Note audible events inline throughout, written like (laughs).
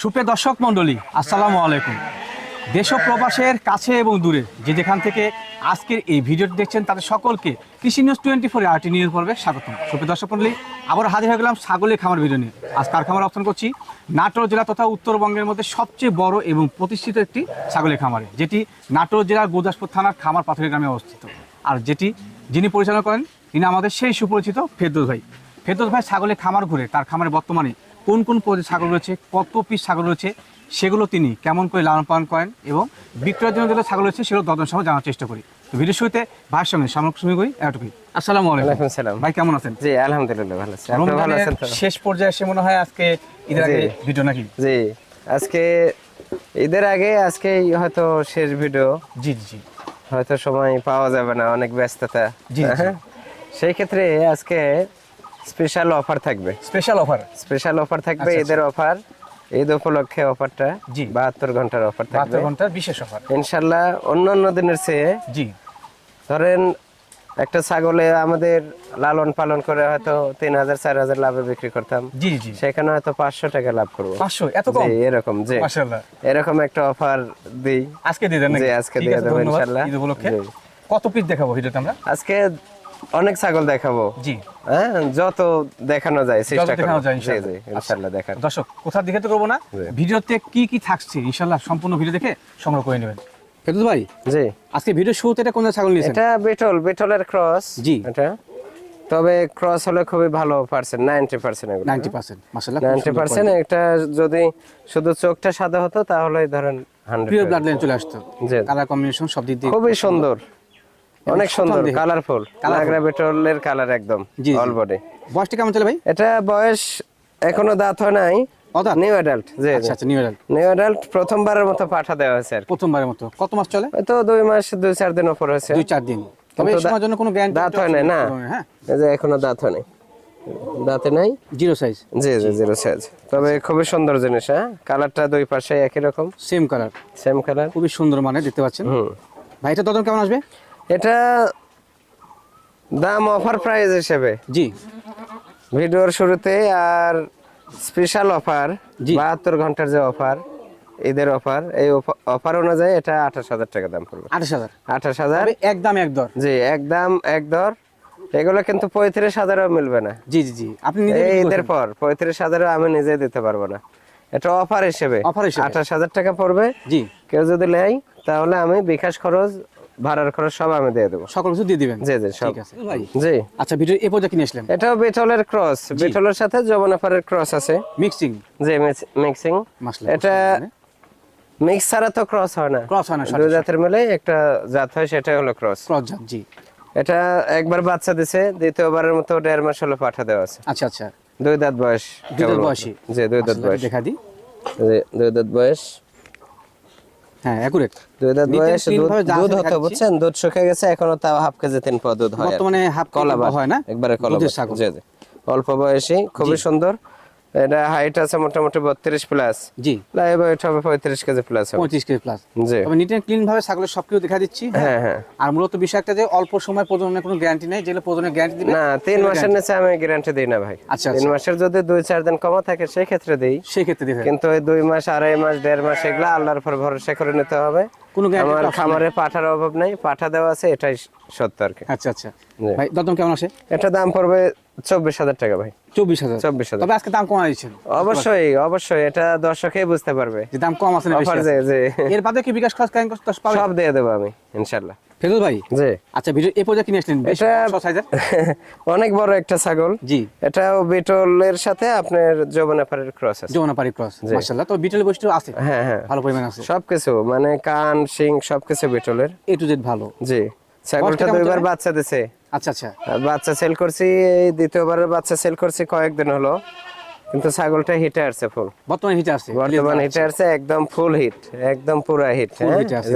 সুপ্রিয় দর্শক মণ্ডলী, আসসালামু আলাইকুম। দেশ প্রবাসের কাছে এবং দূরে যে যেখান থেকে আজকের এই ভিডিওটি দেখছেন, তাদের সকলকে কৃষি news twenty four RT news পর্বে স্বাগতম। সুপ্রিয় দর্শক মণ্ডলী আবার হাজির হয়ে গেলাম ছাগলের খামার ভিডিও নিয়ে। আজ কার খামার অবস্থান করছি নাটোর জেলা তথা উত্তরবঙ্গের মধ্যে সবচেয়ে বড় এবং প্রতিষ্ঠিত একটি ছাগলের খামারে, যেটি নাটোর জেলার গুরদাসপুর থানার খামার পাথরের গ্রামে অবস্থিত। আর যেটি যিনি পরিচালনা করেন, তিনি আমাদের সেই সুপরিচিত ফেরদৌস ভাই। ফেরদৌস ভাই ছাগলের খামার ঘুরে, তার খামারে বর্তমানে কোন কোন প্রজাতির ছাগল রয়েছে কত পিস ছাগল রয়েছে সেগুলো তিনি কেমন করে লালন পালন করেন এবং বিক্রয়ের জন্য যেগুলো ছাগল রয়েছে সেগুলো দদন সময় জানার চেষ্টা করি। তো ভিডিও শুরুতে ভাইয়ের সঙ্গে সামনে শুরু করি এতটুকুই আসসালামু আলাইকুম। সালাম ভাই কেমন আছেন? জি আলহামদুলিল্লাহ ভালো আছি। আপনি ভালো আছেন শেষ পর্যায়ে এসে মনে হয় আজকে ঈদের আগে ভিডিও নাকি? জি আজকে ঈদের আগে আজকে হয়তো শেষ ভিডিও জি জি। হয়তো সময় পাওয়া যাবে না অনেক ব্যস্ততা। জি, জি। হ্যাঁ? সেই ক্ষেত্রে আজকে স্পেশাল অফার থাকবে। স্পেশাল অফার স্পেশাল অফার থাকবে আচ্ছা, ঈদের অফার ঈদ উপলক্ষে অফারটা জি। বাহাত্তর ঘণ্টার অফার থাকবে। ঘণ্টার বিশেষ অফার ইনশাল্লাহ অন্য অন্য দিনের চেয়ে জি। ধরেন একটা ছাগলে আমাদের লালন পালন করে হয়তো তিন হাজার চার হাজার লাভে বিক্রি করতাম। জি জি। সেখানে হয়তো পাঁচশো টাকা লাভ করব। পাঁচশো? এত কম? এরকম জি। মাশাআল্লাহ। এরকম একটা অফার দিই। আজকে দিয়ে দেন নাকি? জি, আজকে দিয়ে দেবো জি। কত পিস দেখাবো ভিডিওতে আমরা? আজকে অনেক ছাগল দেখাবো। জি। হ্যাঁ যত দেখানো যায় চেষ্টা করব। জি ইনশাআল্লাহ। দেখান দর্শক কোথাও দেখে তো করব না ভিডিওতে কি কি থাকছে ইনশাল্লাহ সম্পূর্ণ ভিডিও দেখে সংগ্রহ করে নেবেন। ফেরদৌস ভাই জি। আজকে ভিডিও শুরুতে এটা কোন ছাগল নিয়েছেন? এটা বেটল বেটলের ক্রস। জি। এটা। তবে ক্রস হলে খুবই ভালো percent ninety percent ninety percent মাসাল্লাহ নাইনটি পার্সেন্ট এটা যদি শুধু চোখটা সাদা হতো তাহলে ধরেন হান্ড্রেড ব্লাড লাইন চলে আসতো। কালার কম্বিনেশন সব দিক দিয়ে খুবই সুন্দর। অনেক সুন্দর কালারফুল। নাগরা কালার একদম। অল বডি বয়সটা কেমন চলে ভাই? এটা বয়স এখনও দাঁত হয় নাই। অদাঁত? নিউ অ্যাডাল্ট জি আচ্ছা আচ্ছা নিউ এডাল নিউ অ্যাডাল্ট প্রথমবারের মতো পাঠা দেওয়া হয়েছে আর প্রথমবারের মতো। কত মাস চলে? হয়তো দুই মাস দুই চার দিন উপর হয়েছে। দুই চার দিন। তবে এই সময়ের জন্য কোনো গ্যারান্টি দাঁত হয় নাই না। হ্যাঁ। এই যে এখনও দাঁত হয় নাই। দাঁতে নাই? জিরো সাইজ জি জি জিরো সাইজ তবে খুবই সুন্দর জিনিস হ্যাঁ? কালারটা দুই পাশে একই রকম। সেম কালার সেম কালার খুবই সুন্দর মানে দেখতে পাচ্ছেন। হুম। ভাই এটা দদন কেমন আসবে? এটা দাম অফার প্রাইস হিসেবে। জি। ভিডিওর শুরুতে আর স্পেশাল অফার জি। বাহাত্তর ঘণ্টার যে অফার ঈদের অফার এই অফার অনুযায়ী এটা আঠাশ হাজার টাকা দাম পড়বে। আঠাশ হাজার। আঠাশ হাজার। একদম এক দর। জি একদম এক দর। এগুলো কিন্তু পঁয়ত্রিশ হাজারও মিলবে না। জি জি জি। আপনি এই ঈদের পর পঁয়ত্রিশ হাজারও আমি নিজে দিতে পারব না। এটা অফার হিসেবে। অফার হিসেবে। আঠাশ হাজার টাকা পড়বে। জি। কেউ যদি নেয় তাহলে আমি বিকাশ খরচ ভাড়ার খরচ সব আমি দিয়ে দেবো। সকল কিছু দিয়ে দিবেন? জি জি সব। ঠিক আছে। ভাই জি। আচ্ছা ভিডিও এ পর্যন্ত কিনে আসলেন? এটাও বেটলের ক্রস বেটলের সাথে যমনাফারের ক্রস আছে। মিক্সিং জি মিক্সিং এটা মিক্স ছাড়া তো ক্রস হয় না। ক্রস হয় না দুই জাতের মিলে একটা জাত হয় সেটা হলো ক্রস ক্রস জাত জি। এটা একবার বাচ্চা দিছে দ্বিতীয়বারের মতো দেড় মাস হলো পাঠা দেওয়া আছে। আচ্ছা আচ্ছা। দুই দাঁত বয়স দুই দাঁত। বয়সী? জি দুই দাঁত বয়স। দেখা জি দুই দাঁত বয়স। হ্যাঁ অ্যাকুরেট বয়স দুধ হতো বুঝছেন? দুধ শুকিয়ে গেছে এখনও তাও হাফ কেজি তিন দুধ হয় বর্তমানে হাফ কলা কলা হয় না? একবারে কলা জি জি। অল্প বয়সী খুবই সুন্দর। এটা হাইট আছে মোটামুটি বত্রিশ প্লাস জি। লাইভ ওয়েট হবে পঁয়ত্রিশ কেজি প্লাস হবে। পঁয়ত্রিশ কেজি প্লাস জি। তবে নিট অ্যান্ড ক্লিন ভাবে ছাগলের সবকিছু দেখা দিচ্ছি হ্যাঁ? হ্যাঁ আর মূলত বিষয় একটা যে অল্প সময় প্রজননের কোনো গ্যারান্টি নেই যেগুলো প্রজনের গ্যারান্টি দিবে না তিন মাসের নিচে আমি গ্যারান্টি দিই না ভাই। আচ্ছা, তিন মাসের যদি দুই চার দিন কমা থাকে সেই ক্ষেত্রে দিই। সেই ক্ষেত্রে দিবে। কিন্তু ওই দুই মাস আড়াই মাস দেড় মাস এগুলো আল্লাহর উপর ভরসা করে নিতে হবে। কোনো আমার খামারে পাঠার অভাব নাই পাঠা দেওয়া আছে এটাই সত্য আর কি। আচ্ছা আচ্ছা। ভাই দদম কেমন আসে এটা দাম পড়বে চব্বিশ হাজার টাকা ভাই। চব্বিশ হাজার। চব্বিশ হাজার। তবে আজকে দাম কমা দিচ্ছেন। অবশ্যই অবশ্যই। এটা দর্শকেই বুঝতে পারবে। যে দাম কম আছে অফার যে যে। এর বাদে কি বিকাশ খরচ কারেন্ট খরচ পাবে? সব দিয়ে দেবো আমি ইনশাল্লাহ। ফেরদৌস ভাই? জি। আচ্ছা ভিডিও এ পর্যন্ত কিনে আসলেন? এটা- (laughs) অনেক বড় একটা ছাগল। জি। এটাও বিটলের সাথে আপনার যৌবনাপাড়ের ক্রস আছে। যমুনাপাড়ি ক্রস মাশাআল্লাহ। তো বিটেল বৈশিষ্ট্য আছে। হ্যাঁ হ্যাঁ। ভালো পরিমাণ আছে। সবকিছু মানে কান শিং সবকিছু বিটলের। এ টু জেড ভালো। জি। ছাগলটা দুইবার বাচ্চা দিছে। আচ্ছা আচ্ছা। বাচ্চা সেল করছি এই দ্বিতীয়বারের বাচ্চা সেল করছি কয়েকদিন হলো। কিন্তু ছাগলটা হিটে আসছে ফুল বর্তমানে হিটে আছে বর্তমান হিটে আসছে একদম ফুল হিট একদম পুরা হিট ফুল হিটে আছে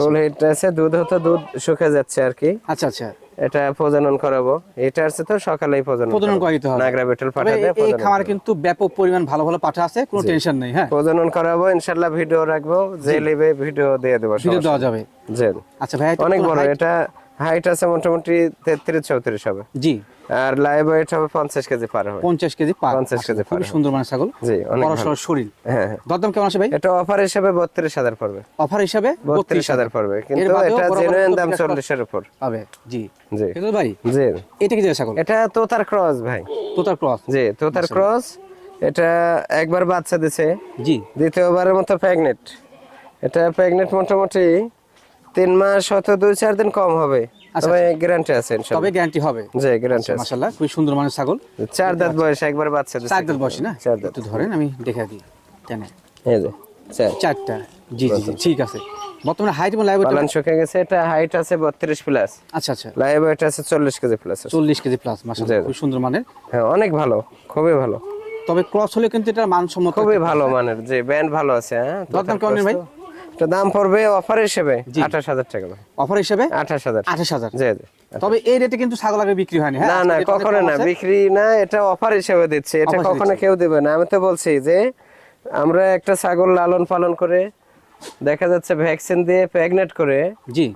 ফুল হিট আছে দুধ হতো দুধ শুকে যাচ্ছে আর কি। আচ্ছা আচ্ছা। এটা প্রজনন করাবো। এটা আছে তো সকালেই প্রজনন প্রজনন করাইতে করাই হবে। নাগরা বেটল তবে পাঠাতে এই- খামারে কিন্তু ব্যাপক পরিমাণ ভালো ভালো পাঠা আছে কোনো টেনশন নেই হ্যাঁ। প্রজনন করাবো ইনশাল্লাহ ভিডিও রাখব যে নেবে ভিডিও দিয়ে দেবো ভিডিও দেওয়া যাবে। জি। আচ্ছা ভাই অনেক বড় এটা হাইট আছে মোটামুটি তেত্রিশ চৌত্রিশ হবে। জি। আর লাইভ ওয়েট হবে পঞ্চাশ কেজি পার হবে। পঞ্চাশ কেজি পার। 50 কেজি পার। সুন্দর মানে ছাগল। জি, বড় শরীর। হ্যাঁ হ্যাঁ। দরদাম কেমন আছে ভাই? এটা অফার হিসেবে বত্রিশ হাজার পড়বে। অফার হিসাবে বত্রিশ হাজার। পড়বে। কিন্তু এটা জেনুইন দাম চল্লিশের উপর। পাবে জি। জি। ভাই জি। এটা কি ছাগল? এটা তোতার ক্রস ভাই। তোতার ক্রস। জি তোতার ক্রস। এটা একবার বাচ্চা দিছে। জি। দ্বিতীয়বারের মতো প্রেগনেন্ট এটা প্রেগনেন্ট মোটামুটি তিন মাস হয়তো দুই চার দিন কম হবে। আচ্ছা, তবে গ্যারান্টি আছে তবে গ্যারান্টি হবে। জি গ্যারান্টি আছে। মাশাআল্লাহ খুবই সুন্দর মানের ছাগল। চার দাঁত বয়স একবার বাচ্চা চার দাঁত বয়সী না? চার দাঁত। একটু ধরেন আমি দেখে দিই। কেন এই যে চারটা। জি জি জি ঠিক আছে। বর্তমানে হাইট এবং লাইভ পালন শুকে গেছে এটা হাইট আছে বত্রিশ প্লাস আচ্ছা আচ্ছা। লাইভ ওয়েট আছে চল্লিশ কেজি প্লাস চল্লিশ কেজি প্লাস মাশাআল্লাহ। খুব সুন্দর মানের। হ্যাঁ অনেক ভালো খুবই ভালো। তবে ক্রস হলে কিন্তু এটা মানসম্মত খুবই ভালো মানের যে ব্যান্ড ভালো আছে হ্যাঁ? দরদাম কেমন ভাই? দাম পড়বে অফার হিসেবে আঠাশ হাজার টাকা অফার হিসেবে? আঠাশ হাজার। আঠাশ হাজার। জি জি। তবে এই রেটে কিন্তু ছাগল আগে বিক্রি হয়নি হ্যাঁ? না না কখনো না বিক্রি না এটা অফার হিসেবে দিচ্ছে। এটা কখনো কেউ দেবে না। আমি তো বলছি যে আমরা একটা ছাগল লালন পালন করে দেখা যাচ্ছে ভ্যাকসিন দিয়ে প্রেগনেন্ট করে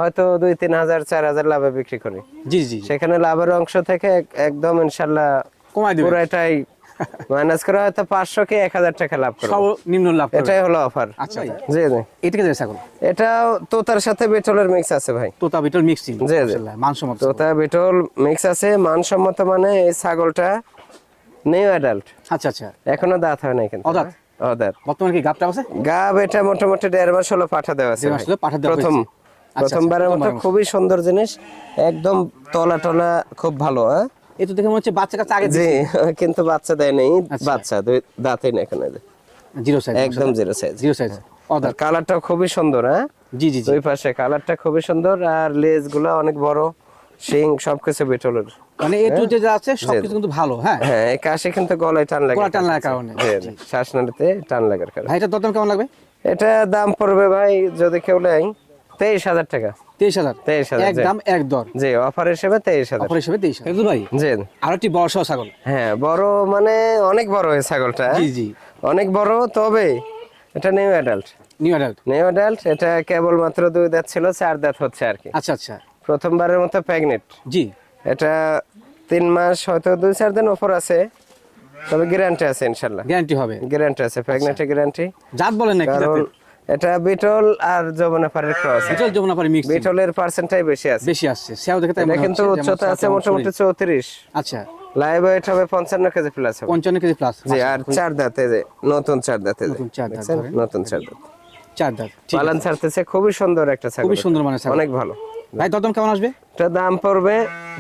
হয়তো দুই তিন হাজার চার হাজার লাভে বিক্রি করি। জি জি। সেখানে লাভের অংশ থেকে একদম ইনশাল্লাহ কমাই দেবে। পুরাটাই মাইনাস করে হয়তো পাঁচশো কি এক হাজার টাকা লাভ করব। লাভ এটাই হলো অফার আচ্ছা জি জি। এটা কি ছাগল এটাও তোতার সাথে বেটলের মিক্স আছে ভাই। তোতা বিটল মিক্সিং জি, জি। মানসম্মত। তোতা বেটল মিক্স আছে মানসম্মত মানে এই ছাগলটা নিউ অ্যাডাল্ট আচ্ছা আচ্ছা। এখনও দাঁত হয় নাই কিন্তু অদাঁত? অদাঁত। বর্তমানে কি গাপটা আছে? গাব এটা মোটামুটি দেড় মাস হলো পাঠা দেওয়া আছে দেড় মাস হলো পাঠা দেওয়া প্রথম আচ্ছা, মতো প্রথমবারের মতো। খুবই সুন্দর জিনিস। একদম তলা টলা খুব ভালো হ্যাঁ? তো দেখে মনে হচ্ছে বাচ্চা কাছে আগে জি কিন্তু বাচ্চা দেয় নেই আচ্ছা। বাচ্চা দুই দাঁতই না এখানে জিরো সাইজ একদম zero size zero size other কালারটা খুবই সুন্দর হ্যাঁ? জি জি দুই পাশে কালারটা খুবই সুন্দর আর লেজগুলো অনেক বড় শিং সবকিছু বেটলের। মানে এ টু যে যা আছে সবকিছু কিন্তু ভালো হ্যাঁ? হ্যাঁ এই কাশি কিন্তু গলায় টান লাগে। টান লাগার কারণে। শ্বাস নাড়িতে টান লাগার কারণে। ভাই এটার দরদাম কেমন লাগবে? এটা দাম পড়বে ভাই যদি কেউ নেয় তেইশ হাজার টাকা। তেইশ হাজার। তেইশ হাজার এক এক দর। জি অফার হিসেবে তেইশ হাজার। অফার হিসেবে তেইশ হাজার। ভাই জি। আর একটি বড় সহ ছাগল। হ্যাঁ বড় মানে অনেক বড় এই ছাগলটা। জি জি। অনেক বড় তবে এটা new adult new adult new adult এটা কেবল মাত্র দুই দাঁত ছিল চার দাঁত হচ্ছে আর কি। আচ্ছা আচ্ছা। প্রথমবারের মতো প্রেগনেন্ট জি। এটা তিন মাস হয়তো দুই চার দিন ওপর আছে। তবে গ্যারান্টি আছে ইনশাল্লাহ। গ্যারান্টি হবে। গ্যারান্টি আছে প্রেগনেন্টের গ্যারান্টি জাত বলেন না কি কারণ জাতের? এটা বিটল আর যমুনাপাড়ের ক্রস বিটল যমুনাপাড়ি মিক্স বিটলের পার্সেন্টটাই বেশি আছে। বেশি আছে সেও দেখতে এটা কিন্তু উচ্চতা আছে মোটামুটি শরীর। চৌত্রিশ। আচ্ছা। লাইভ ওয়েট হবে পঞ্চান্ন কেজি প্লাস হবে। পঞ্চান্ন কেজি প্লাস জি আর চার দাঁতে যে নতুন চার দাঁতে নতুন চার দাঁত নতুন চার দাঁত। চার দাঁত পালান ছাড়তেছে খুবই সুন্দর একটা ছাগল খুবই সুন্দর মানে ছাগল। অনেক ভালো। ভাই দরদাম কেমন আসবে? এটা দাম পড়বে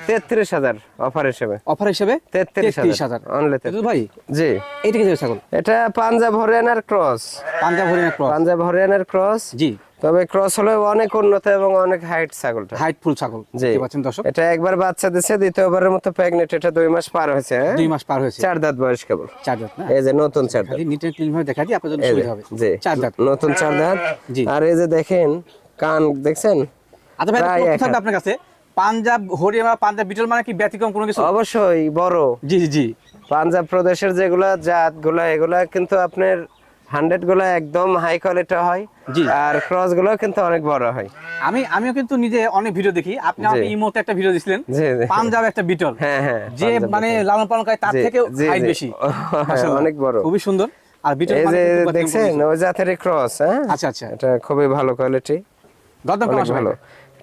তেত্রিশ হাজার অফার হিসেবে। অফার হিসেবে? তেত্রিশ তেত্রিশ হাজার। হাজার অনলি ভাই? জি। এইটা কি ছাগল এটা পাঞ্জাব হরিয়ানার ক্রস। পাঞ্জাব হরিয়ানা ক্রস। পাঞ্জাব হরিয়ানার ক্রস। জি। তবে ক্রস হলে অনেক উন্নত এবং অনেক হাইট ছাগলটা। হাইট ফুল ছাগল। জি। পাচ্ছেন দর্শক। এটা একবার বাচ্চা দিছে দ্বিতীয়বারের মতো প্রেগনেন্ট এটা দুই মাস পার হয়েছে হ্যাঁ? দুই মাস পার হয়েছে। চার দাঁত বয়স কেবল। চার দাঁত না? এই যে নতুন চার দাঁত। ক্লিন ভাবে দেখা দিই সুবিধা হবে। জি। চার দাঁত। নতুন চার দাঁত। জি। আর এই যে দেখেন কান দেখছেন? আচ্ছা ভাই থাকবে আপনার কাছে। পাঞ্জাব হরিয়ানা পাঞ্জাব বিটল মানে কি ব্যতিক্রম কোনো কিছু? অবশ্যই বড়। জি জি জি। পাঞ্জাব প্রদেশের যেগুলা এগুলা কিন্তু আপনার হান্ড্রেডগুলা একদম হাই কোয়ালিটি হয়। জি। আর ক্রসগুলো কিন্তু অনেক বড় হয়। আমি আমিও কিন্তু নিজে অনেক ভিডিও দেখি। আপনি আমাকে ইমোতে একটা ভিডিও দিছিলেন। পাঞ্জাব একটা বিটল। হ্যাঁ হ্যাঁ যে মানে লালন পালন করে তার থেকে হাইট বেশি। (laughs) অনেক বড়। খুবই সুন্দর। আর বিটল মানে দেখছেন ওই জাতের ক্রস হ্যাঁ? আচ্ছা আচ্ছা। এটা খুবই ভালো কোয়ালিটি কেমন ভালো।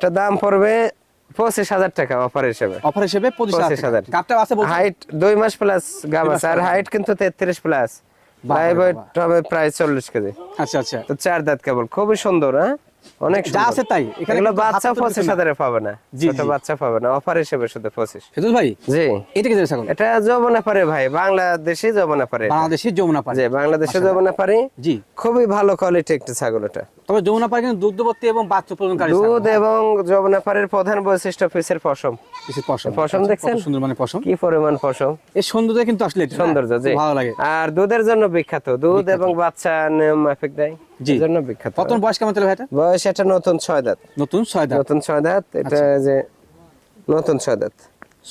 এটা দাম পড়বে পঁচিশ হাজার টাকা অফার হিসেবে। অফার হিসেবে পঁচিশ হাজার। গাপটা আছে হাইট দুই মাস প্লাস গাম আছে। আর হাইট কিন্তু তেত্রিশ প্লাস ভাই রে হবে প্রায় চল্লিশ কেজি। আচ্ছা আচ্ছা। তো চার দাঁত কেবল। খুবই সুন্দর হ্যাঁ? অনেক যা আছে তাই। এখানে বাচ্চা পঁচিশ হাজারে পাবে না। ছোট বাচ্চা পাবে না। অফার হিসেবে শুধু পঁচিশ। ফেদুল ভাই জি। এটা কি ছাগল এটা যমুনা পারে ভাই বাংলাদেশি যমুনা পারে বাংলাদেশের যমুনা পাড়ি। যে বাংলাদেশে যমুনা পারি জি। খুবই ভালো কোয়ালিটি একটি ছাগল এটা। তবে যমুনা পাড়ি কিন্তু দুগ্ধবর্তী এবং বাচ্চা দুধ এবং যমুনা প্রধান বৈশিষ্ট্য পিসের পশম। কিছু পশম। পশম আচ্ছা, দেখছেন? সুন্দর মানে পশম? কি পরিমাণ পশম? এই সৌন্দর্য কিন্তু আসলে সৌন্দর্য হ্যাঁ, জি। ভালো লাগে। আর দুধের জন্য বিখ্যাত। দুধ এবং বাচ্চা নিয়ম মাফিক দেয়। জি। জন্য বিখ্যাত। কত বয়স কেমন চলে ভাই এটা বয়স এটা নতুন ছয় দাঁত। নতুন ছয় দাঁত? নতুন ছয় দাঁত এটা যে নতুন ছয় দাঁত।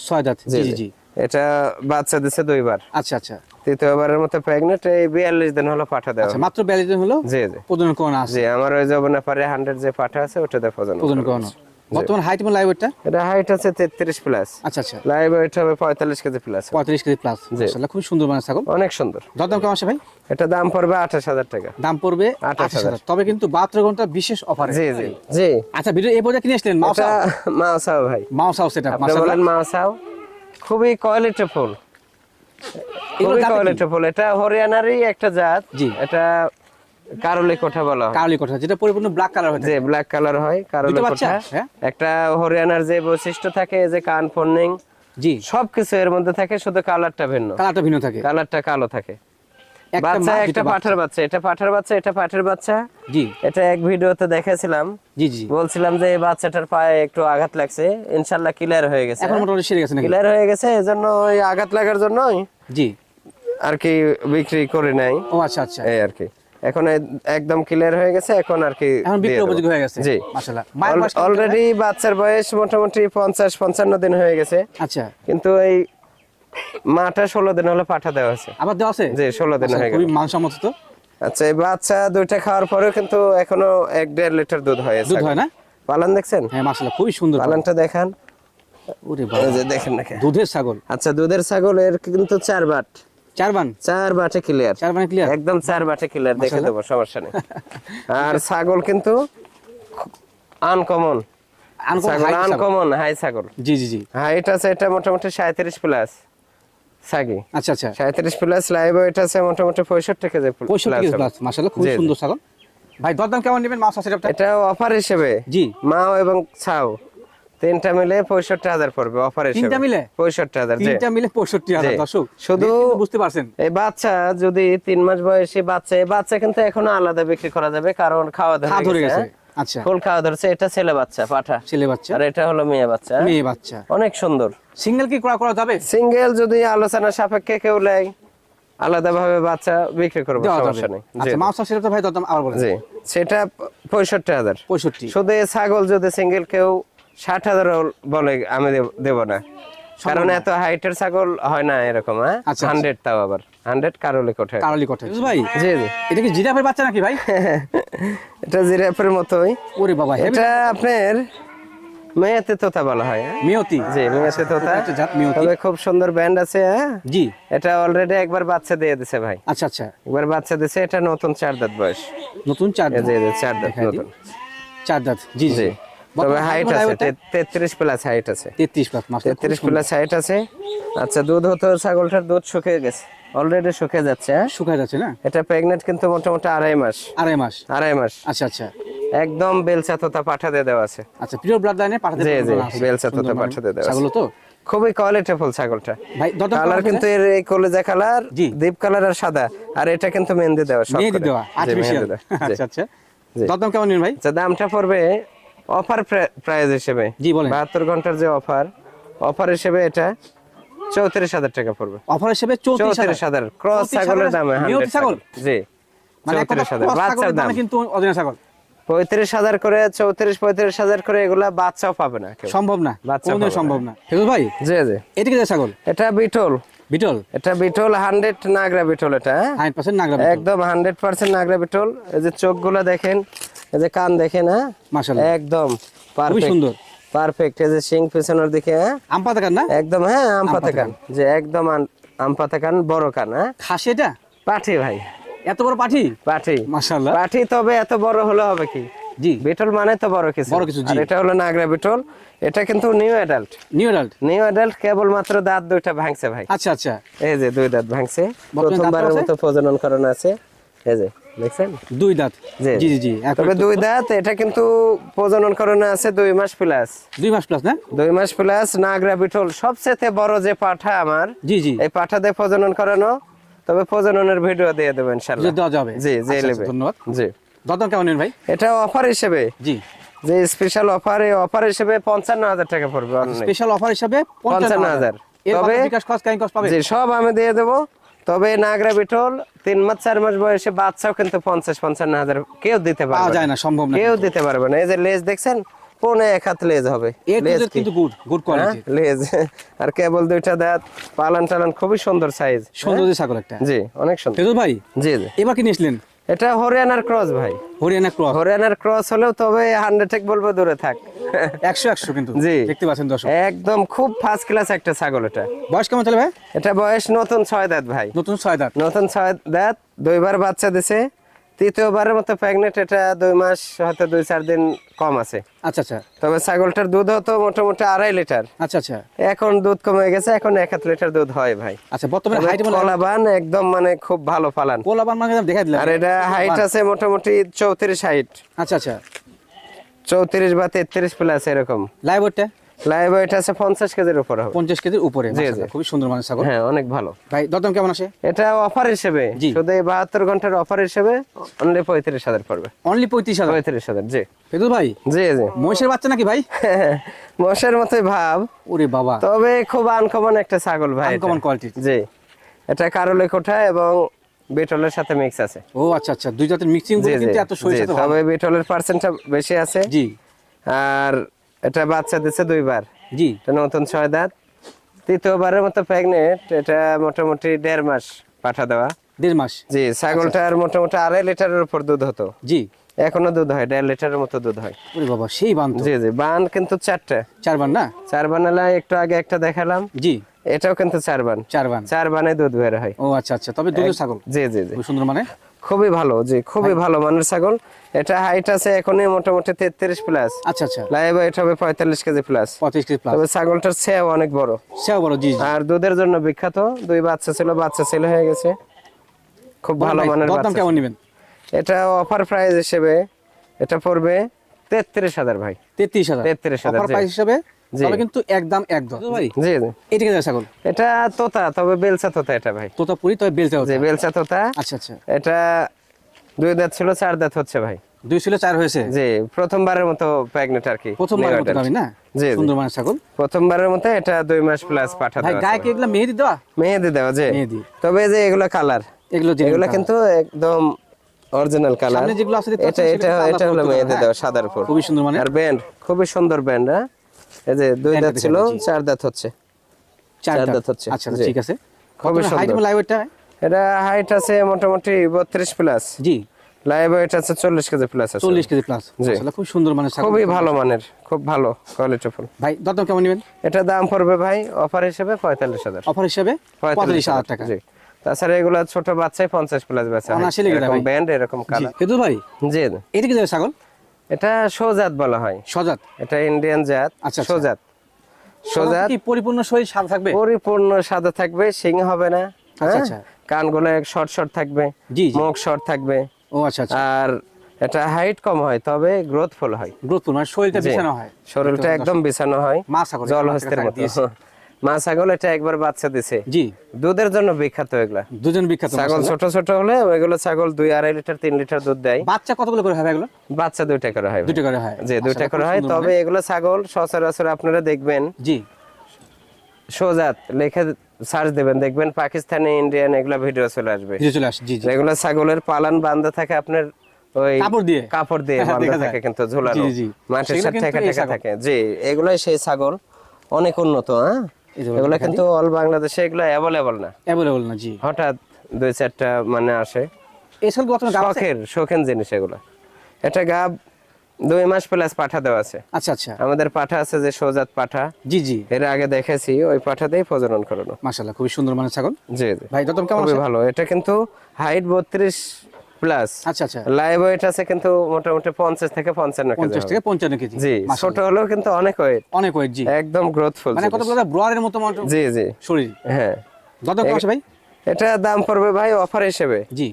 ছয় দাঁত জি জি জি। এটা বাচ্চা দিছে দুইবার। আচ্ছা আচ্ছা। তৃতীয়বারের মতো প্রেগনেন্ট এই বিয়াল্লিশ দিন হলো পাঠা দেওয়া। আচ্ছা মাত্র বিয়াল্লিশ দিন হলো? জি জি। প্রজনন করানো আছে। আমার ওই যমুনা পারে হান্ড্রেড যে পাঠা আছে ওটা প্রজনন করানো বর্তমান হাইট এবং লাইভ ওয়েটটা এটা হাইট আছে তেত্রিশ প্লাস আচ্ছা আচ্ছা। লাইভ ওয়েট হবে পঁয়তাল্লিশ কেজি প্লাস পঁয়ত্রিশ কেজি প্লাস মাশাআল্লাহ খুব সুন্দর মানে ছাগল। অনেক সুন্দর। দরদাম কেমন আসে ভাই? এটা দাম পড়বে আঠাশ হাজার টাকা। দাম পড়বে 28,000 তবে কিন্তু বাহাত্তর ঘণ্টা বিশেষ অফার জি জি জি। আচ্ছা ভিডিও এই পর্যায়ে কিনে আসলেন? মাউস মাওসাও ভাই। মাউস হাউস এটা আপনি বলেন মাওসাও খুবই কোয়ালিটি ফুল এগুলো খুবই জাতে কোয়ালিটি ফুল এটা হরিয়ানারই একটা জাত। জি। এটা কারলি কোঠা বলা হয়। কারলি কথা যেটা পরিপূর্ণ ব্ল্যাক কালার হয়ে যে ব্ল্যাক কালার হয় কারলি? কোঠা। হ্যাঁ। একটা হরিয়ানার যে বৈশিষ্ট্য থাকে যে কান ফন্নিং জি। সবকিছু এর মধ্যে থাকে শুধু কালারটা ভিন্ন। কালারটা ভিন্ন থাকে। কালারটা কালো থাকে। বাচ্চা একটা পাঠার বাচ্চা এটা পাঠার বাচ্চা এটা পাঠার বাচ্চা। জি। এটা এক ভিডিওতে দেখেছিলাম। জি জি। বলছিলাম যে এই বাচ্চাটার পায়ে একটু আঘাত লাগছে ইনশাল্লাহ ক্লিয়ার হয়ে গেছে। এখন মোটামুটি সেরে গেছে নাকি? ক্লিয়ার হয়ে গেছে এজন্য ওই আঘাত লাগার জন্যই জি। আর কি বিক্রি করে নাই। ও আচ্ছা আচ্ছা। এই আর কি। এখন একদম ক্লিয়ার হয়ে গেছে এখন আর কি হয়ে গেছে? জি? অলরেডি বাচ্চার বয়স মোটামুটি পঞ্চাশ পঞ্চান্ন দিন হয়ে গেছে। আচ্ছা। কিন্তু এই মাটা ষোলো দিন হলে পাঠা দেওয়া আছে আবার দেওয়া আছে? জি ষোলো দিন আচ্ছা, হয়ে খুবই মানসম্মত তো। আচ্ছা এই বাচ্চা দুইটা খাওয়ার পরেও কিন্তু এখনও এক দেড় লিটার দুধ হয় দুধ হয় না? পালন দেখছেন? হ্যাঁ মাশাআল্লাহ খুবই সুন্দর পালনটা দেখান। ওরে বাবা। যে দেখেন নাকি দুধের ছাগল? আচ্ছা দুধের ছাগল এর কিন্তু চার বাট। চার বান? চার বাটে ক্লিয়ার চার বানে ক্লিয়ার একদম চার বাটে ক্লিয়ার দেখে দেবো সমস্যা নেই। আর ছাগল কিন্তু আনকমন আনকমন হাই ছাগল। জি জি জি। হাইট আছে এটা মোটামুটি সাঁত্রিশ প্লাস সাগি আচ্ছা আচ্ছা। সাঁত্রিশ প্লাস লাইভ ওয়েট আছে মোটামুটি পঁয়ষট্টি কেজি পঁয়ষট্টি plus কেজি হবে। প্লাস মাশাআল্লাহ খুব জি, জি। সুন্দর ছাগল। ভাই দরদাম কেমন নেবেন? মাছ আছে এটা? এটা অফার হিসেবে। জি। মাও এবং ছাও। তিনটা মিলে পঁয়ষট্টি হাজার পড়বে অফার তিনটা মিলে? পঁয়ষট্টি হাজার তিনটা মিলে পঁয়ষট্টি হাজার দর্শক শুধু- বুঝতে পারছেন। এই বাচ্চা যদি তিন মাস বয়সী বাচ্চা এই বাচ্চা কিন্তু এখনও আলাদা বিক্রি করা যাবে কারণ খাওয়া খা ধরে গেছে। হ্যাঁ? আচ্ছা। ফুল খাওয়া ধরছে এটা ছেলে বাচ্চা পাঠা। ছেলে বাচ্চা। আর এটা হলো মেয়ে বাচ্চা। মেয়ে বাচ্চা। অনেক সুন্দর। সিঙ্গেল কি করা করা যাবে? সিঙ্গেল যদি আলোচনা সাপেক্ষে কেউ নেয় আলাদা ভাবে বাচ্চা বিক্রি করব দেওয়া সমস্যা নেই। আচ্ছা মাছ আছে ভাই দরদাম আবার বলেন। জি। সেটা পঁয়ষট্টি হাজার। পঁয়ষট্টি। শুধু ছাগল যদি সিঙ্গেল কেউ ষাট হাজার বলে আমি দেব- না। কারণ এত হাইটের ছাগল হয় না এরকম হ্যাঁ? আচ্ছা। হান্ড্রেড তাও আবার। হান্ড্রেড কারোলি কোঠায় কারলি কোঠা। ভাই। জি জি। এটা কি জিরাফের বাচ্চা নাকি ভাই? (laughs) এটা জিরাফের মতোই। ওরে বাবা এটা আপনার মেয়েতে তোতা বলা হয় হ্যাঁ? মিয়তি। জি মেয়েতে তোতা। একটা জাত মিয়তি। তবে খুব সুন্দর ব্যান্ড আছে হ্যাঁ? জি। এটা অলরেডি একবার বাচ্চা দিয়ে দিছে ভাই। আচ্ছা আচ্ছা। একবার বাচ্চা দিছে এটা নতুন চার দাঁত বয়স। নতুন চার দাঁত। এই চার দাঁত নতুন। চার দাঁত। জি জি। জি। তবে হাইট আছে তেত্রিশ প্লাস হাইট আছে। তেত্রিশ প্লাস মাস তেত্রিশ প্লাস হাইট আছে। আচ্ছা দুধ হতো ছাগলটার দুধ শুকিয়ে গেছে। অলরেডি শুকিয়ে যাচ্ছে হ্যাঁ? যাচ্ছে না? এটা কিন্তু মোটামুটি আড়াই মাস। আড়াই মাস? আড়াই মাস। আচ্ছা আচ্ছা। একদম বেলচা তোতা পাঠা দিয়ে দেওয়া আছে। আচ্ছা পিওর ব্লাড লাইনে জি, জি, পারবেন আছে। বেলচা তোতা মানে। পাঠাতে দেওয়া আছে। ছাগল তো? খুবই কোয়ালিটি ফুল ছাগলটা। ভাই কালার কিন্তু এর এই কলেজা কালার। ডিপ কালার আর সাদা। আর এটা কিন্তু মেহেন্দি দেওয়া সব দেওয়া মেহেন্দি দেওয়া। আচ্ছা আচ্ছা। কেমন ভাই? আচ্ছা দামটা পড়বে অফার প্রাইস হিসেবে। জি, বলেন। বাহাত্তর ঘণ্টার যে অফার অফার হিসেবে এটা চৌত্রিশ হাজার টাকা পড়বে। অফার হিসেবে চৌত্রিশ চৌত্রিশ হাজার ক্রস ছাগলের দামে নিয়তি 100 ছাগল? জি মানে বাচ্চার দাম কিন্তু অরিজিনাল ছাগল। পঁয়ত্রিশ হাজার করে চৌত্রিশ পঁয়ত্রিশ হাজার করে এগুলা বাচ্চাও পাবে না সম্ভব না বাচ্চা সম্ভব না। ভাই জি জি। এটা কি ছাগল? এটা বিটল। বিটল? এটা বিটল হান্ড্রেড নাগরা বিটল এটা হ্যাঁ? নাগরা একদম হান্ড্রেড পার্সেন্ট নাগরা বিটল। এই যে চোখগুলো দেখেন এই যে কান দেখেন হ্যাঁ? মাশাআল্লাহ। একদম পারফেক্ট সুন্দর। পারফেক্ট এই যে সিং পিছনের দিকে হ্যাঁ? আম পাতা কান না? একদম হ্যাঁ আম পাতা কান। যে একদম আম পাতা কান বড় কান হ্যাঁ? খাসি এটা? পাঠি ভাই। এত বড় পাঠি? পাঠি। মাশাআল্লাহ। পাঠি তবে এত বড় হলে হবে কি? জি। বিটল মানে তো বড় কিছু। বড় কিছু, জি। এটা হলো নাগরা বিটল। এটা কিন্তু new adult new adult new adult কেবল মাত্র দাঁত দুইটা ভাঙছে ভাই। আচ্ছা আচ্ছা। এই যে দুই দাঁত ভাঙছে। প্রথমবারের মতো প্রজনন করানো আছে। এই যে দেখছেন? দুই দাঁত। জি। জি জি। জি তবে দুই দাঁত এটা কিন্তু প্রজনন করানো আছে দুই মাস প্লাস দুই মাস প্লাস না? দুই মাস প্লাস নাগরা বিটল সবচেয়ে বড় যে পাঠা আমার জি জি। এই পাঠা প্রজনন করানো তবে প্রজননের ভিডিও দিয়ে দেবেন ইনশাআল্লাহ। দেওয়া যাবে। জি জি আচ্ছা, আচ্ছা, নেবে ধন্যবাদ। জি। দরদাম কেমন ভাই? এটা অফার হিসেবে। জি। যে স্পেশাল অফার এই অফার হিসেবে পঞ্চান্ন হাজার টাকা পড়বে স্পেশাল অফার হিসাবে পঞ্চান্ন হাজার। হাজার। তবে- তবে বিকাশ কস কাইন কস পাবে? জি সব আমি দিয়ে দেবো। তবে নাগরা বিটল তিন মাস চার মাস বয়সে বাচ্চাও কিন্তু পঞ্চাশ পঞ্চান্ন হাজার কেউ দিতে পারবে যায় না। সম্ভব না কেউ দিতে পারবে না। এই যে লেজ দেখছেন পৌনে এক হাত লেজ হবে। লেজ কিন্তু গুড গুড হ্যাঁ, কোয়ালিটি লেজ। আর কেবল দুইটা দাঁত পালন টালান খুবই সুন্দর সাইজ সুন্দর ছাগল একটা। জি অনেক সুন্দর। ফেরুজ ভাই জি জি। এবার কি নিয়েছিলেন? এটা হরিয়ানার ক্রস ভাই। হরিয়ানা ক্রস হরিয়ানার ক্রস হলেও তবে হান্ড্রেড বলব দূরে থাক। একশো একশো কিন্তু। জি। দেখতে পাচ্ছেন দর্শক। একদম খুব ফার্স্ট ক্লাস একটা ছাগল এটা। বয়স কেমন চলে ভাই? এটা বয়স নতুন ছয় দাঁত ভাই। নতুন ছয় দাঁত। নতুন ছয় দাঁত দুইবার বাচ্চা দিছে। তৃতীয়বারের মতো প্রেগনেন্ট এটা দুই মাস হয়তো দুই চার দিন কম আছে। আচ্ছা আচ্ছা। তবে ছাগলটার দুধ হতো মোটামুটি আড়াই লিটার। আচ্ছা আচ্ছা। এখন দুধ কমে গেছে এখন এক হাত লিটার দুধ হয় ভাই। আচ্ছা বর্তমানে হাইট কলাবান একদম মানে খুব ভালো পালান। পোলাবান মানে দেখা দিলাম। আর এটা হাইট আছে মোটামুটি চৌত্রিশ হাইট আচ্ছা আচ্ছা। চৌত্রিশ বা তেত্রিশ প্লাস এরকম। লাইভ ওয়েটটা লাইভ ওয়েট আছে পঞ্চাশ কেজির উপর পঞ্চাশ কেজির উপরে। খুবই সুন্দর ছাগল। হ্যাঁ অনেক ভালো। ভাই দরদাম কেমন আসে? এটা অফার হিসেবে জি। শুধু এই বাহাত্তর ঘণ্টার অফার হিসেবে অনলি পঁয়ত্রিশ হাজার পড়বে। অনলি পঁয়ত্রিশ হাজার? পঁয়ত্রিশ হাজার জি। ফেদুল ভাই? জি জি। মহিষের বাচ্চা নাকি ভাই? (laughs) মতোই ভাব। ওরে বাবা। তবে খুব আনকমন একটা ছাগল ভাই quality। জি। এটা কারলে কোঠা এবং বিটলের সাথে মিক্স আছে। ও আচ্ছা আচ্ছা। দুই জাতের মিক্সিং জি কিন্তু এত সরিষা তো। তবে বিটলের পার্সেন্টটা বেশি আছে। জি। আর এটা বাচ্চা দিচ্ছে দুইবার। জি। এটা নতুন ছয় দাঁত। তৃতীয়বারের মতো প্রেগনেন্ট এটা মোটামুটি দেড় মাস পাঠা দেওয়া। দেড় মাস। জি ছাগলটার মোটামুটি আড়াই লিটারের উপর দুধ হতো। জি। এখনও দুধ হয় দেড় লিটারের মতো দুধ হয়। ওরে বাবা সেই বান জি জি। বান কিন্তু চারটে। চার বান না? চার বানালায় একটু আগে একটা দেখালাম। জি। এটাও কিন্তু চার বান চার বান চার বানে দুধ বের হয়। ও আচ্ছা আচ্ছা। তবে দুধের ছাগল? জি জি জি। সুন্দর মানে? খুবই ভালো জি খুবই ভালো মানের ছাগল। এটা হাইট আছে এখনই মোটামুটি তেত্রিশ প্লাস আচ্ছা আচ্ছা। লাইভ ওয়েট হবে পঁয়তাল্লিশ কেজি প্লাস পঁয়ত্রিশ কেজি প্লাস তবে ছাগলটার ছেও অনেক বড়। সেও বড় জি আর দুধের জন্য বিখ্যাত দুই বাচ্চা ছিল বাচ্চা ছেলে হয়ে গেছে। খুব ভালো মানের বাচ্চা কেমন নেবেন? এটা অফার প্রাইস হিসেবে এটা পড়বে তেত্রিশ হাজার ভাই। তেত্রিশ হাজার। 33,000 অফার জি। প্রাইস হিসাবে। তবে কিন্তু একদম এক ভাই জি জি। এটা কেজি ছাগল? এটা তোতা তবে বেলচা তোতা এটা ভাই। তোতাপুরি তবে বেলতে যে হচ্ছে তোতা। আচ্ছা আচ্ছা। এটা দুই দাঁত ছিল চার দাঁত হচ্ছে ভাই। দুই ছিল চার হয়েছে? জি প্রথমবারের মতো প্রেগনেন্ট আর কি প্রথমবার মতো adult। না? জি, জি। সুন্দর মানের ছাগল? প্রথমবারের মতো এটা দুই মাস প্লাস পাঠা ভাই দেওয়া গায়ে কি এগুলা মেহেদি দেওয়া? মেহেদি দেওয়া যে মেহেদি। তবে যে এগুলো কালার এগুলো কিন্তু একদম অরিজিনাল কালার সামনে যেগুলো আছে এটা এটা এটা হলো মেহেদি দেওয়া হবে, সাদার উপর খুবই সুন্দর মানে আর ব্যান্ড খুবই সুন্দর ব্যান্ড হ্যাঁ? এই যে দুই দাঁত ছিল চার দাঁত হচ্ছে। চার দাঁত। হচ্ছে, আচ্ছা ঠিক আছে। খুবই সুন্দর। লাইভটা এটা হাইট আছে মোটামুটি বত্রিশ প্লাস জি। লাইভ ওয়েট আছে চল্লিশ কেজি প্লাস আছে। চল্লিশ কেজি প্লাস আসলে খুব সুন্দর মানের খুবই ভালো মানের খুব ভালো কোয়ালিটি ফুল। ভাই দরদাম কেমন নেবেন? এটা দাম পড়বে ভাই অফার হিসেবে পঁয়তাল্লিশ হাজার। অফার হিসাবে পঁয়ত্রিশ হাজার টাকা। জি। তাছাড়া এগুলো ছোট বাচ্চাই পঞ্চাশ প্লাস বেচা হয়। অনায়াসে লেগে যায় এরকম ব্যান্ড এরকম কালার ভাই? জি। এটা কি ছাগল? এটা সোজাত বলা হয়। সজাত? এটা ইন্ডিয়ান জাত আচ্ছা, আচ্ছা। সোজাত। সজাত কি পরিপূর্ণ শরীর সাদা থাকবে? পরিপূর্ণ সাদা থাকবে সিং হবে না আচ্ছা, হ্যাঁ? আচ্ছা। কানগুলো এক শর্ট শর্ট থাকবে জি জি। মুখ শর্ট থাকবে। ও আচ্ছা আচ্ছা। আর এটা হাইট কম হয় তবে গ্রোথফুল হয়। গ্রোথফুল মানে শরীরটা বিছানো হয়। শরীরটা একদম বিছানো হয় জল হস্তের মতো। মা ছাগল এটা একবার বাচ্চা দিছে। জি। দুধের জন্য বিখ্যাত এগুলা। দুজন বিখ্যাত ছাগল ছোট ছোট হলে ওইগুলো ছাগল দুই আড়াই লিটার তিন লিটার দুধ দেয়। বাচ্চা কতগুলো করে হবে এগুলো? বাচ্চা দুইটা করে হয় ভাই। দুটো করে হয়। জি দুইটা করে হয়। তবে এগুলো ছাগল সচরাচর আপনারা দেখবেন। জি। সোজাত লেখে সার্চ দেবেন। দেখবেন পাকিস্তানি ইন্ডিয়ান এগুলা ভিডিও চলে আসবে। চলে আসে। জি জি। যেগুলো ছাগলের পালান বান্ধা থাকে আপনার ওই কাপড় দিয়ে? কাপড় দিয়ে (laughs) হ্যাঁ, বান্ধা থাকে কিন্তু ঝুলানো। জি, জি। মাটির সাথে। থাকে। জি এগুলাই সেই ছাগল। অনেক উন্নত হ্যাঁ? এগুলো কিন্তু অল বাংলাদেশে এগুলো অ্যাভেলেবল না। অ্যাভেলেবল না জি। হঠাৎ দুই চারটা মানে আসে। ছাগল কত শখের শখের জিনিস এগুলো। এটা গাব দুই মাস প্লাস পাঠা দেওয়া আছে। আচ্ছা আচ্ছা। আমাদের পাঠা আছে যে সোজাত পাঠা। জি জি। এর আগে দেখেছি ওই পাঠা দিয়ে প্রজনন করানো। মাশাআল্লাহ খুবই সুন্দর মানে ছাগল। জি জি। ভাই দতম কেমন ভালো। এটা কিন্তু হাইট বত্রিশ প্লাস আচ্ছা আচ্ছা। লাইভ ওয়েট আছে কিন্তু মোটামুটি পঞ্চাশ থেকে পঞ্চান্ন কেজি পঞ্চাশ হবে। থেকে পঞ্চান্ন কেজি। জি ছোট হলেও কিন্তু অনেক ওয়েট অনেক ওয়েট জি। একদম গ্রোথফুল মানে কত বড় ব্রয়ারের মতো মতো জি জি। শরীর। হ্যাঁ। দতম কেমন ভাই? এটা দাম পড়বে ভাই অফার হিসেবে। জি।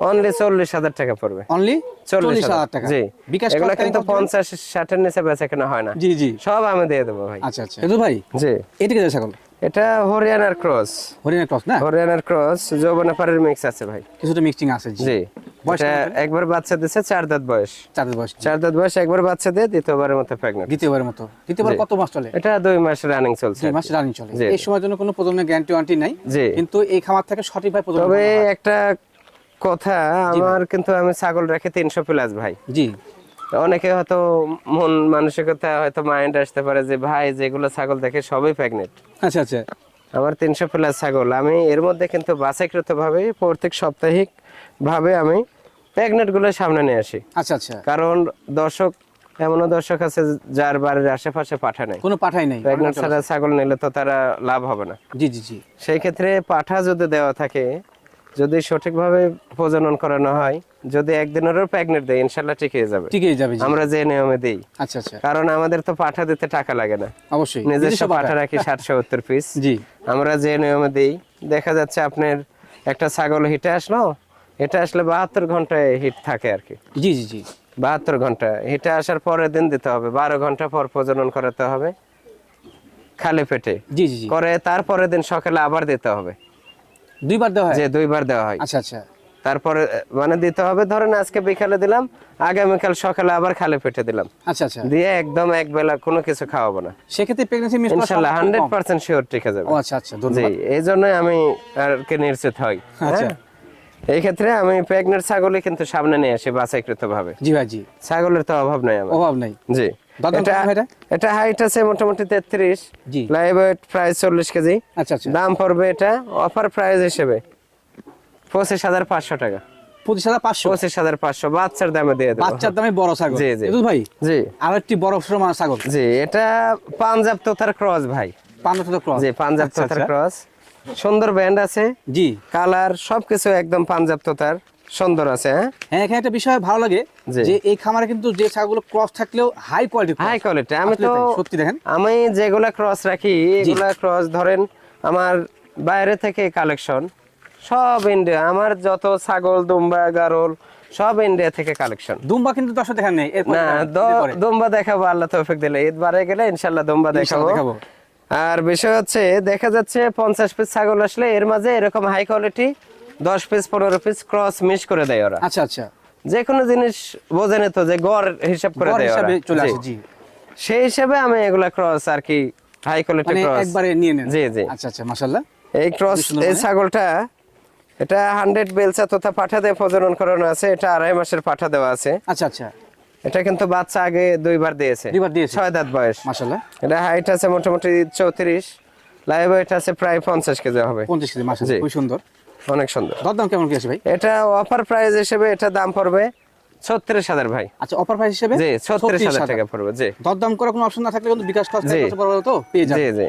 অনলি চল্লিশ হাজার টাকা পড়বে। অনলি চল্লিশ চল্লিশ হাজার। টাকা। জি। বিকাশ এগুলো কিন্তু কত দেবেন? পঞ্চাশ ষাটের নিচে বেচা কেনা হয় না। জি জি। সব আমি দিয়ে দেবো ভাই। আচ্ছা আচ্ছা। এদু ভাই জি। ছাগল এটা হরিয়ানার ক্রস। হরিণের ক্রস না? হরিয়ানার ক্রস মিক্স আছে ভাই। কিছুটা মিক্সিং আছে জি। এটা একবার বাচ্চা দিছে চার দাঁত বয়স। চার বয়স চার দাঁত বয়স একবার বাচ্চা দিয়ে দ্বিতীয়বারের মতো দ্বিতীয়বারের মতো। দ্বিতীয়বার কত মাস চলে? এটা দুই মাস রানিং চলছে। দুই মাস রানিং চলে। এই সময়ের জন্য কোনো প্রজন্মের গ্যারান্টি ওয়ারেন্টি নাই কিন্তু এই খামার থেকে সঠিকভাবে প্রজনন তবে একটা কথা আমার কিন্তু আমি ছাগল রাখি তিনশো প্লাস ভাই। জি। অনেকে হয়তো মন মানসিকতা হয়তো মাইন্ড আসতে পারে যে ভাই যেগুলো ছাগল দেখে সবই প্রেগনেন্ট আচ্ছা আচ্ছা। আমার তিনশো প্লাস ছাগল। আমি এর মধ্যে কিন্তু বাছাইকৃত ভাবে প্রত্যেক সাপ্তাহিক ভাবে আমি প্রেগনেন্টগুলো সামনে নিয়ে আসি। আচ্ছা আচ্ছা। কারণ দর্শক এমনও দর্শক আছে যার বাড়ির আশেপাশে পাঠা নেই। কোনো পাঠাই নাই প্রেগনেন্ট ছাড়া ছাগল নিলে তো তারা লাভ হবে না। জি জি জি। সেই ক্ষেত্রে পাঠা যদি দেওয়া থাকে যদি সঠিকভাবে প্রজনন করানো হয় যদি একদিনেরও প্রেগনেন্ট দেয় ইনশাল্লাহ টিকে যাবে। ঠিকই যাবে আমরা যে নিয়মে দিই। আচ্ছা আচ্ছা। কারণ আমাদের তো পাঠা দিতে টাকা লাগে না। অবশ্যই নিজস্ব পাঠা। রাখি ষাট সত্তর পিস জি। আমরা যে নিয়মে দিই দেখা যাচ্ছে আপনার একটা ছাগল হিটে আসলো এটা আসলে বাহাত্তর ঘন্টায় হিট থাকে আর কি। জি জি জি। বাহাত্তর ঘণ্টা হিটে আসার পরের দিন দিতে হবে বারো ঘণ্টা পর প্রজনন করাতে হবে। খালি পেটে। জি জি জি। করে তারপরের দিন সকালে আবার দিতে হবে। দুইবার দেওয়া হয়? যে দুইবার দেওয়া হয়। আচ্ছা আচ্ছা। তারপরে মানে দিতে হবে ধরেন আজকে বিকালে দিলাম আগামীকাল সকালে আবার খালি পেটে দিলাম। আচ্ছা আচ্ছা। দিয়ে একদম এক বেলা কোনো কিছু খাওয়াবো না। সেক্ষেত্রে pregnancy miss hundred percent sure টিকে যাবে। আচ্ছা আচ্ছা জি ধন্যবাদ এই জন্যই আমি আর কি নিশ্চিত হই। আচ্ছা। হ্যাঁ? এই ক্ষেত্রে আমি প্রেগনেন্ট ছাগলই কিন্তু সামনে নিয়ে আসি বাছাইকৃত ভাবে জি ভাই জি। ছাগলের তো অভাব নাই আমার। অভাব নাই। জি। এটা হাইট আছে মোটামুটি তেত্রিশ। জি। লাইভ ওয়েট প্রায় চল্লিশ কেজি। আচ্ছা আচ্ছা। দাম পড়বে এটা অফার প্রাইস হিসেবে পঁচিশ হাজার পাঁচশো টাকা। পঁচিশ হাজার পাঁচশো? পঁচিশ হাজার পাঁচশো। বাচ্চার দামে দিয়ে দেবো। বাচ্চার দামে বড় ছাগল। জি, জি। ভাই জি। আর একটি বড় সমান ছাগল। জি এটা পাঞ্জাব তোতার ক্রস ভাই। পান্ডা তো ক্রস। জি পাঞ্জাব তোতার আচ্ছা। ক্রস। সুন্দর ব্যান্ড আছে। জি। কালার সবকিছু একদম পাঞ্জাব তোতার। সুন্দর আছে হ্যাঁ? হ্যাঁ এখানে একটা বিষয় ভালো লাগে যে এই খামারে কিন্তু যে ছাগল ক্রস থাকলেও হাই কোয়ালিটি হাই কোয়ালিটি আমি তো সত্যি দেখেন। আমি যেগুলা ক্রস রাখি এগুলা ক্রস ধরেন আমার বাইরে থেকে কালেকশন সব ইন্ডিয়া আমার যত ছাগল দুম্বা গারল সব ইন্ডিয়া থেকে কালেকশন দুম্বা কিন্তু দর্শক দেখেন নেই না। দুম্বা দেখাবো আল্লাহ তৌফিক দিলে। ঈদ বারে গেলে ইনশাল্লাহ দুম্বা দেখাবো। আর বিষয় হচ্ছে দেখা যাচ্ছে পঞ্চাশ পিস ছাগল আসলে এর মাঝে এরকম হাই কোয়ালিটি দশ পিস পনেরো পিস ক্রস মিস করে দেয় ওরা। আচ্ছা আচ্ছা। যে কোনো জিনিস বোঝে তো যে গড় হিসাব করে দেয় ওরা। চলে আসে জি। সেই হিসাবে আমি এগুলা ক্রস আর কি হাই কোয়ালিটি ক্রস একবারে নিয়ে নেন। জি জি। আচ্ছা আচ্ছা মাশাআল্লাহ। এই ক্রস এই মানে? ছাগলটা এটা হান্ড্রেড বেলচা তথা পাঠা দিয়ে প্রজনন করানো আছে এটা আড়াই মাসের পাঠা দেওয়া আছে। আচ্ছা আচ্ছা। এটা কিন্তু বাচ্চা আগে দুইবার দিয়েছে। দুইবার দিয়েছে? ছয় দাঁত বয়স। মাশাআল্লাহ। এটা হাইট আছে মোটামুটি চৌত্রিশ লাইভ ওয়েট আছে প্রায় পঞ্চাশ কেজি হবে। পঞ্চাশ কেজি মাশাআল্লাহ। খুব সুন্দর। অনেক সুন্দর। দরদাম কেমন কি আছে ভাই? এটা অফার প্রাইস হিসেবে এটা দাম পড়বে ছত্রিশ হাজার ভাই। আচ্ছা অফার প্রাইস হিসেবে? জি ছত্রিশ 36,000 হাজার। টাকা পড়বে জি। দরদাম করার কোনো অপশন না থাকলে কিন্তু বিকাশ কাজ জি। করতে পারব তো? পেয়ে যাবে। জি জি